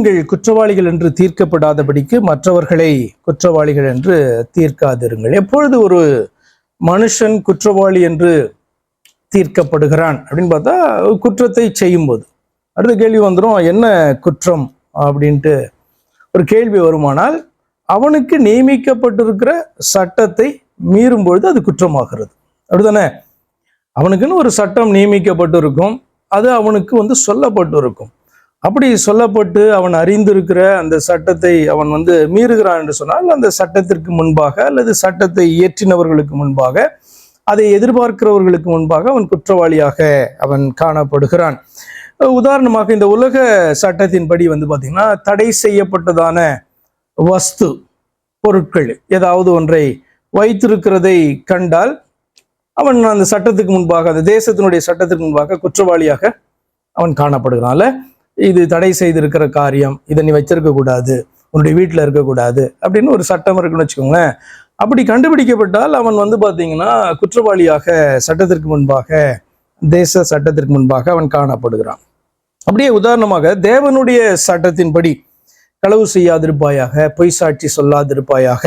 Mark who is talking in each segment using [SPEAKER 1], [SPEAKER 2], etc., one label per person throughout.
[SPEAKER 1] நீங்கள் குற்றவாளிகள் என்று தீர்க்கப்படாதபடிக்கு மற்றவர்களை குற்றவாளிகள் என்று தீர்க்காதிருங்கள். எப்பொழுது ஒரு மனுஷன் குற்றவாளி என்று தீர்க்கப்படுகிறான் அப்படின்னு பார்த்தா குற்றத்தை செய்யும்போது. அடுத்த கேள்வி வந்துடும் என்ன குற்றம் அப்படின்ட்டு. ஒரு கேள்வி வருமானால் அவனுக்கு நியமிக்கப்பட்டிருக்கிற சட்டத்தை மீறும் பொழுது அது குற்றமாகிறது. அப்படிதானே? அவனுக்குன்னு ஒரு சட்டம் நியமிக்கப்பட்டிருக்கும் அது அவனுக்கு வந்து சொல்லப்பட்டிருக்கும். அப்படி சொல்லப்பட்டு அவன் அறிந்திருக்கிற அந்த சட்டத்தை அவன் வந்து மீறுகிறான் என்று சொன்னால் அந்த சட்டத்திற்கு முன்பாக அல்லது சட்டத்தை இயற்றினவர்களுக்கு முன்பாக அதை எதிர்பார்க்கிறவர்களுக்கு முன்பாக அவன் குற்றவாளியாக அவன் காணப்படுகிறான். உதாரணமாக இந்த உலக சட்டத்தின்படி வந்து பார்த்திங்கன்னா தடை செய்யப்பட்டதான வஸ்து பொருட்கள் ஏதாவது ஒன்றை வைத்திருக்கிறதை கண்டால் அவன் அந்த சட்டத்துக்கு முன்பாக அந்த தேசத்தினுடைய சட்டத்துக்கு முன்பாக குற்றவாளியாக அவன் காணப்படுகிறான் இது தடை செய்திருக்கிற காரியம் இதை நீ வச்சிருக்கக்கூடாது உன்னுடைய வீட்டில் இருக்கக்கூடாது அப்படின்னு ஒரு சட்டம் இருக்குன்னு வச்சுக்கோங்களேன். அப்படி கண்டுபிடிக்கப்பட்டால் அவன் வந்து பார்த்தீங்கன்னா குற்றவாளியாக சட்டத்திற்கு முன்பாக தேச சட்டத்திற்கு முன்பாக அவன் காணப்படுகிறான். அப்படியே உதாரணமாக தேவனுடைய சட்டத்தின்படி களவு செய்யாதிருப்பாயாக பொய் சாட்சி சொல்லாதிருப்பாயாக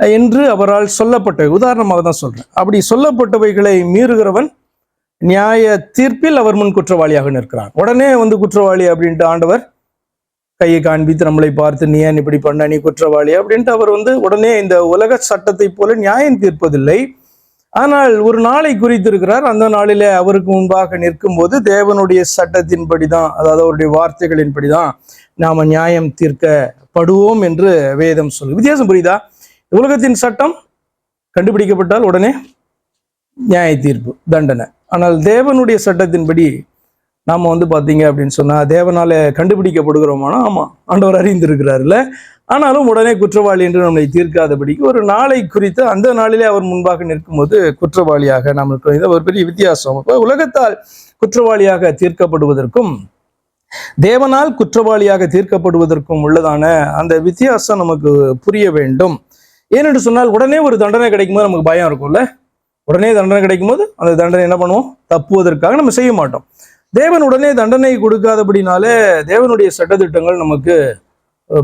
[SPEAKER 1] என்று அவரால் சொல்லப்பட்ட உதாரணமாக தான் சொல்றேன். அப்படி சொல்லப்பட்டவைகளை மீறுகிறவன் நியாய தீர்ப்பில் அவர் முன் குற்றவாளியாக நிற்கிறார். உடனே வந்து குற்றவாளி அப்படின்ட்டு ஆண்டவர் கையை காண்பித்து நம்மளை பார்த்து நீ ஏன் இப்படி பண்ண? நீ குற்றவாளி அப்படின்ட்டு அவர் வந்து உடனே இந்த உலக சட்டத்தை போல நியாயம் தீர்ப்பதில்லை. ஆனால் ஒரு நாளை குறித்திருக்கிறார். அந்த நாளிலே அவருக்கு முன்பாக நிற்கும் போது தேவனுடைய சட்டத்தின்படி தான் அதாவது அவருடைய வார்த்தைகளின்படி தான் நாம் நியாயம் தீர்க்கப்படுவோம் என்று வேதம் சொல்லு வித்தியாசம் புரியுதா? உலகத்தின் சட்டம் கண்டுபிடிக்கப்பட்டால் உடனே நியாய தீர்ப்பு தண்டனை. ஆனால் தேவனுடைய சட்டத்தின்படி நாம் வந்து பார்த்தீங்க அப்படின்னு சொன்னால் தேவனால் கண்டுபிடிக்கப்படுகிறோமானா? ஆமாம் ஆண்டவர் அறிந்திருக்கிறாருல்ல. ஆனாலும் உடனே குற்றவாளி என்று நம்மளை தீர்க்காதபடிக்கு ஒரு நாளை குறித்து அந்த நாளிலே அவர் முன்பாக நிற்கும்போது குற்றவாளியாக நாம் இருக்கிறோம் இது ஒரு பெரிய வித்தியாசம். இப்போ உலகத்தால் குற்றவாளியாக தீர்க்கப்படுவதற்கும் தேவனால் குற்றவாளியாக தீர்க்கப்படுவதற்கும் உள்ளதான அந்த வித்தியாசம் நமக்கு புரிய வேண்டும். ஏனென்று சொன்னால் உடனே ஒரு தண்டனை கிடைக்கும்போது நமக்கு பயம் இருக்கும்ல. உடனே தண்டனை கிடைக்கும்போது அந்த தண்டனை என்ன பண்ணுவோம்? தப்புவதற்காக நம்ம செய்ய மாட்டோம். தேவன் உடனே தண்டனை கொடுக்காதபடினாலே தேவனுடைய சட்டத்திட்டங்கள் நமக்கு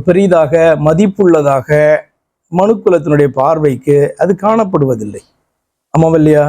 [SPEAKER 1] பெரிதாக மதிப்புள்ளதாக மனுக்குலத்தினுடைய பார்வைக்கு அது காணப்படுவதில்லை. ஆமாம் இல்லையா?